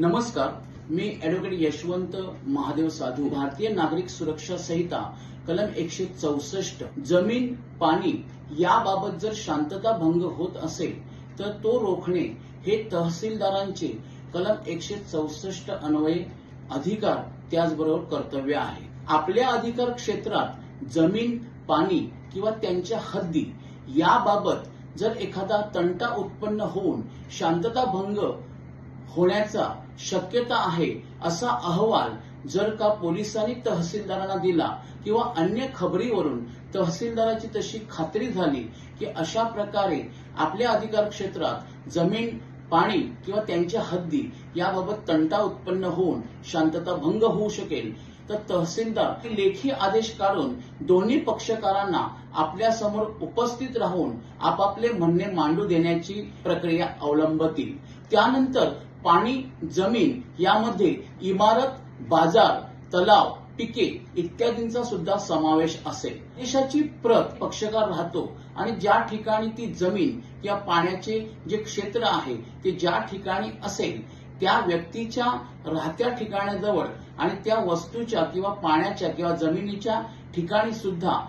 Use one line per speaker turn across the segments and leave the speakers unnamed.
नमस्कार मी ऍडव्होकेट यशवंत महादेव साधू भारतीय नागरिक सुरक्षा संहिता कलम एकशे चौसष्ट जमीन पाणी याबाबत जर शांतता भंग होत असेल तर तो रोखणे हे तहसीलदारांचे कलम एकशे चौसष्ट अन्वये अधिकार त्याचबरोबर कर्तव्य आहे. आपल्या अधिकार क्षेत्रात जमीन पाणी किंवा त्यांच्या हद्दी याबाबत जर एखादा तंटा उत्पन्न होऊन शांतता भंग होण्याचा शक्यता आहे असा अहवाल जर का पोलिसांनी तहसीलदारांना दिला किंवा अन्य खबरीवरून तहसीलदाराची तशी खात्री झाली की अशा प्रकारे आपल्या अधिकार क्षेत्रात जमीन पाणी किंवा त्यांच्या हद्दी याबाबत तंटा उत्पन्न होऊन शांतता भंग होऊ शकेल तर तहसीलदार लेखी आदेश काढून दोन्ही पक्षकारांना आपल्यासमोर उपस्थित राहून आपापले म्हणणे मांडू देण्याची प्रक्रिया अवलंबतील. त्यानंतर पाणी जमीन यामध्ये इमारत बाजार तलाव पिके इत्यादींचा सुद्धा समावेश असेल. देशाची प्रत पक्षकार राहतो आणि ज्या ठिकाणी ती जमीन किंवा पाण्याचे जे क्षेत्र आहे ते ज्या ठिकाणी असेल त्या व्यक्तीच्या राहत्या ठिकाणाजवळ आणि त्या वस्तूच्या किंवा पाण्याच्या किंवा जमिनीच्या ठिकाणी सुद्धा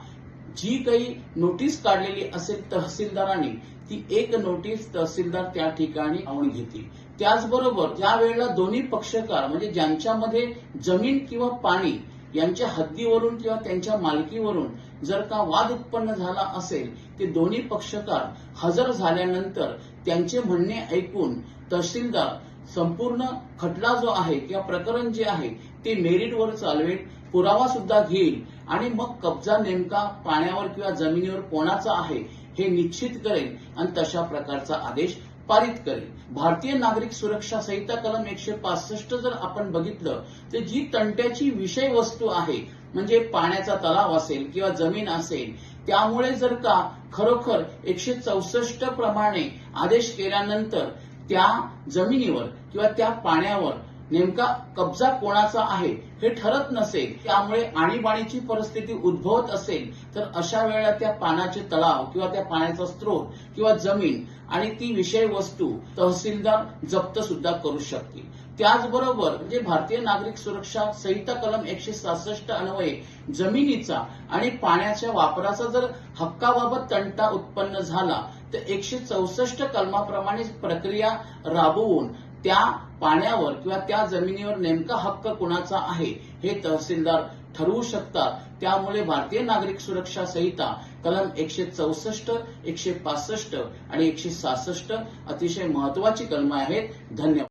जी काही नोटीस काढलेली असेल तहसीलदारांनी ती एक नोटीस तहसीलदार त्या ठिकाणी आणून घेतील. त्याचबरोबर ज्या वेळेला दोन्ही पक्षकार म्हणजे ज्यांच्यामध्ये जमीन किंवा पाणी यांच्या हद्दीवरून किंवा त्यांच्या मालकीवरून जर का वाद उत्पन्न झाला असेल ते दोन्ही पक्षकार हजर झाल्यानंतर त्यांचे म्हणणे ऐकून तहसीलदार संपूर्ण खटला जो आहे किंवा प्रकरण जे आहे ते मेरिटवर चालवेल पुरावा सुद्धा घेईल आणि मग कब्जा नेमका पाण्यावर किंवा जमिनीवर कोणाचा आहे हे निश्चित करेल आणि तशा प्रकारचा आदेश पारित करेल भारतीय नागरिक सुरक्षा संहिता कलम एकशे पासष्ट जर आपण बघितलं तर जी तंट्याची विषय वस्तू आहे म्हणजे पाण्याचा तलाव असेल किंवा जमीन असेल त्यामुळे जर का खरोखर एकशे चौसष्ट प्रमाणे आदेश केल्यानंतर त्या जमिनीवर किंवा त्या पाण्यावर नेमका कब्जा कोणाचा आहे हे ठरत नसेल त्यामुळे आणीबाणीची परिस्थिती उद्भवत असेल तर अशा वेळेला त्या पाण्याचे तलाव किंवा त्या पाण्याचा स्रोत किंवा जमीन आणि ती विषय वस्तू तहसीलदार जप्त सुद्धा करू शकतील. त्याचबरोबर म्हणजे भारतीय नागरिक सुरक्षा संहिता कलम एकशे सहासष्ट अन्वये जमिनीचा आणि पाण्याच्या वापराचा जर हक्काबाबत तंटा उत्पन्न झाला तर एकशे चौसष्ट कलमाप्रमाणे प्रक्रिया राबवून त्या पाण्यावर किंवा त्या जमिनीवर नेमका हक्क कुणाचा आहे हे तहसीलदार ठरवू शकतात. त्यामुळे भारतीय नागरिक सुरक्षा संहिता कलम एकशे चौसष्ट एकशे पासष्ट आणि एकशे सहासष्ट अतिशय महत्वाची कलमं आहेत. धन्यवाद.